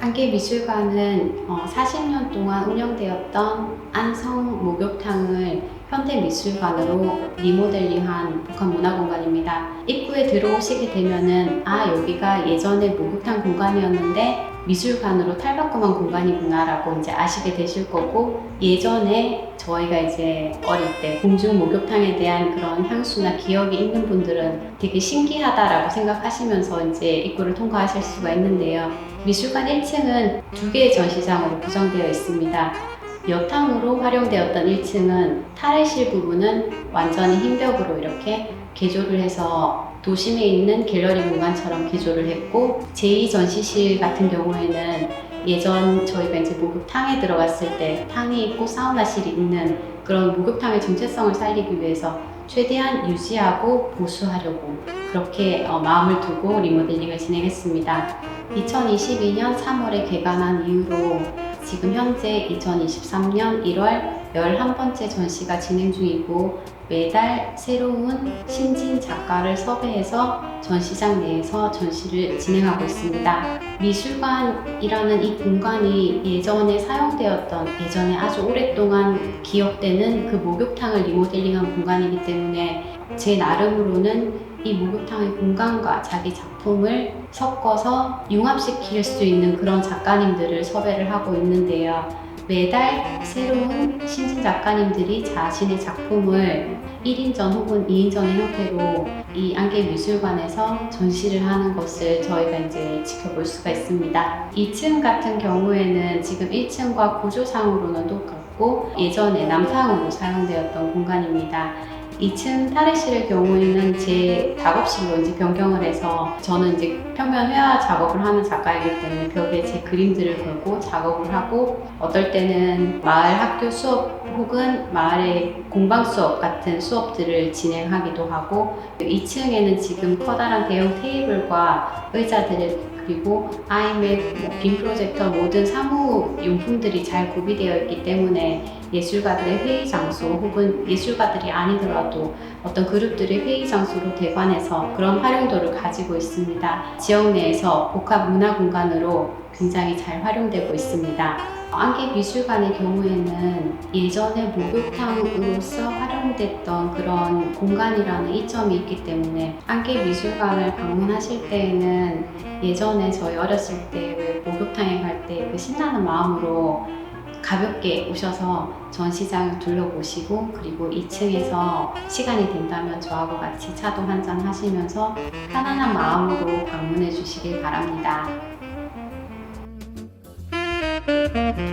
안개미술관은 어, 40년 동안 운영되었던 안성 목욕탕을 현대미술관으로 리모델링한 북한 문화공간입니다. 입구에 들어오시게 되면은 아 여기가 예전에 목욕탕 공간이었는데 미술관으로 탈바꿈한 공간이구나라고 이제 아시게 되실 거고 예전에 저희가 이제 어릴 때 공중 목욕탕에 대한 그런 향수나 기억이 있는 분들은 되게 신기하다라고 생각하시면서 이제 입구를 통과하실 수가 있는데요. 미술관 1층은 두 개의 전시장으로 구성되어 있습니다. 여탕으로 활용되었던 1층은 탈의실 부분은 완전히 흰벽으로 이렇게 개조를 해서 도심에 있는 갤러리 공간처럼 개조를 했고 제2전시실 같은 경우에는 예전 저희가 이제 목욕탕에 들어갔을 때 탕이 있고 사우나실이 있는 그런 목욕탕의 정체성을 살리기 위해서 최대한 유지하고 보수하려고 그렇게 어, 마음을 두고 리모델링을 진행했습니다. 2022년 3월에 개관한 이후로 지금 현재 2023년 1월 11번째 전시가 진행 중이고 매달 새로운 신진 작가를 섭외해서 전시장 내에서 전시를 진행하고 있습니다. 미술관이라는 이 공간이 예전에 사용되었던 예전에 아주 오랫동안 기억되는 그 목욕탕을 리모델링한 공간이기 때문에 제 나름으로는 이 목욕탕의 공간과 자기 작품을 섞어서 융합시킬 수 있는 그런 작가님들을 섭외를 하고 있는데요. 매달 새로운 신진 작가님들이 자신의 작품을 1인전 혹은 2인전의 형태로 이 안개 미술관에서 전시를 하는 것을 저희가 이제 지켜볼 수가 있습니다. 2층 같은 경우에는 지금 1층과 구조상으로는 똑같고 예전에 남탕으로 사용되었던 공간입니다. 2층 탈의실의 경우에는 제 작업실로 이제 변경을 해서 저는 이제 평면 회화 작업을 하는 작가이기 때문에 벽에 제 그림들을 걸고 작업을 하고 어떨 때는 마을 학교 수업 혹은 마을의 공방 수업 같은 수업들을 진행하기도 하고 2층에는 지금 커다란 대형 테이블과 의자들을 그리고 아이맥, 뭐, 빔 프로젝터 모든 사무 용품들이 잘 구비되어 있기 때문에 예술가들의 회의 장소 혹은 예술가들이 아니더라도 어떤 그룹들의 회의 장소로 대관해서 그런 활용도를 가지고 있습니다. 지역 내에서 복합 문화 공간으로 굉장히 잘 활용되고 있습니다. 안개 미술관의 경우에는 예전에 목욕탕으로서 활용됐던 그런 공간이라는 이점이 있기 때문에 안개 미술관을 방문하실 때에는 예전에 저희 어렸을 때왜 목욕탕에 갈 때 그 신나는 마음으로 가볍게 오셔서 전시장을 둘러보시고 그리고 2층에서 시간이 된다면 저하고 같이 차도 한잔 하시면서 편안한 마음으로 방문해 주시길 바랍니다. Mm-hmm.